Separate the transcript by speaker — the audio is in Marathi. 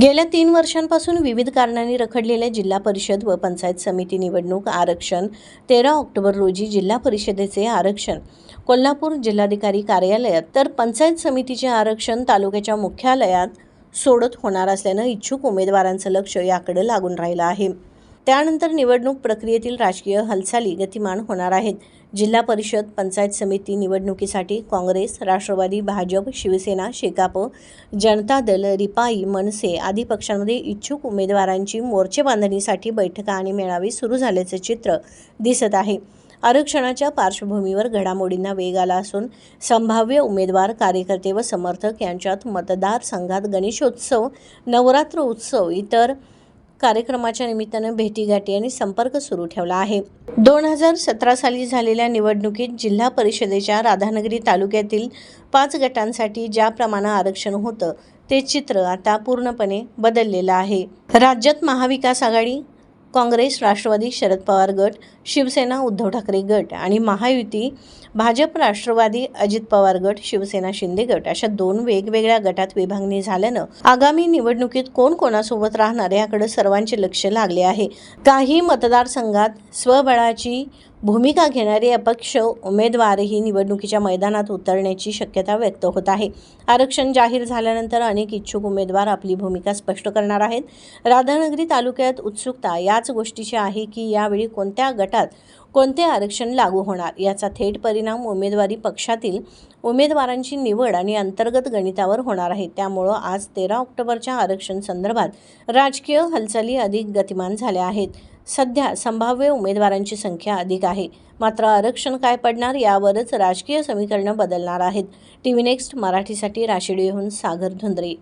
Speaker 1: गेल्या तीन वर्षांपासून विविध कारणांनी रखडलेल्या जिल्हा परिषद व पंचायत समिती निवडणूक आरक्षण तेरा ऑक्टोबर रोजी जिल्हा परिषदेचे आरक्षण. कोल्हापूर जिल्हाधिकारी कार्यालयात तर पंचायत समितीचे आरक्षण तालुक्याच्या मुख्यालयात सोडत होणार असल्यानं इच्छुक उमेदवारांचं लक्ष याकडे लागून राहिलं आहे. त्यानंतर निवडणूक प्रक्रियेतील राजकीय हालचाली गतिमान होणार आहेत. जिल्हा परिषद पंचायत समिती निवडणुकीसाठी काँग्रेस राष्ट्रवादी भाजप शिवसेना शेकाप जनता दल रिपाई मनसे आदी पक्षांमध्ये इच्छुक उमेदवारांची मोर्चे बांधणीसाठी बैठका आणि मेळावे सुरू झाल्याचे चित्र दिसत आहे. आरक्षणाच्या पार्श्वभूमीवर घडामोडींना वेग आला असून संभाव्य उमेदवार कार्यकर्ते व समर्थक यांच्यात मतदारसंघात गणेशोत्सव नवरात्र उत्सव इतर कार्यक्रमाच्या निमित्तानं भेटीगाठी आणि संपर्क सुरू ठेवला आहे. दोन हजार सतरा साली झालेल्या निवडणुकीत जिल्हा परिषदेच्या राधानगरी तालुक्यातील पाच गटांसाठी ज्या प्रमाणे आरक्षण होतं ते चित्र आता पूर्णपणे बदललेलं आहे. राज्यात महाविकास आघाडी काँग्रेस राष्ट्रवादी शरद पवार गट शिवसेना उद्धव ठाकरे गट आणि महायुती भाजप राष्ट्रवादी अजित पवार गट शिवसेना शिंदे गट अशा दोन वेगवेगळ्या गटात विभागणी झाल्यानं आगामी निवडणुकीत कोण कोणासोबत राहणार याकडे सर्वांचे लक्ष लागले आहे. काही मतदारसंघात स्वबळाची भूमिका घेणारे अपक्ष उमेदवारही निवडणुकीच्या मैदानात उतरण्याची शक्यता व्यक्त होत आहे. आरक्षण जाहीर झाल्यानंतर अनेक इच्छुक उमेदवार आपली भूमिका स्पष्ट करणार आहेत. राधानगरी तालुक्यात उत्सुकता याच गोष्टीची आहे की यावेळी कोणत्या गटात कोणते आरक्षण लागू होणार? याचा थेट परिणाम उमेदवारी पक्षातील उमेदवारांची निवड आणि अंतर्गत गणितावर होणार आहे. त्यामुळं आज तेरा ऑक्टोबरच्या आरक्षण संदर्भात राजकीय हालचाली अधिक गतिमान झाल्या आहेत. सध्या संभाव्य उमेदवारांची संख्या अधिक आहे. मात्र आरक्षण काय पडणार यावरच राजकीय समीकरणं बदलणार आहेत. टी व्ही नेक्स्ट मराठीसाठी राशिडीहून सागर धुंद्रे.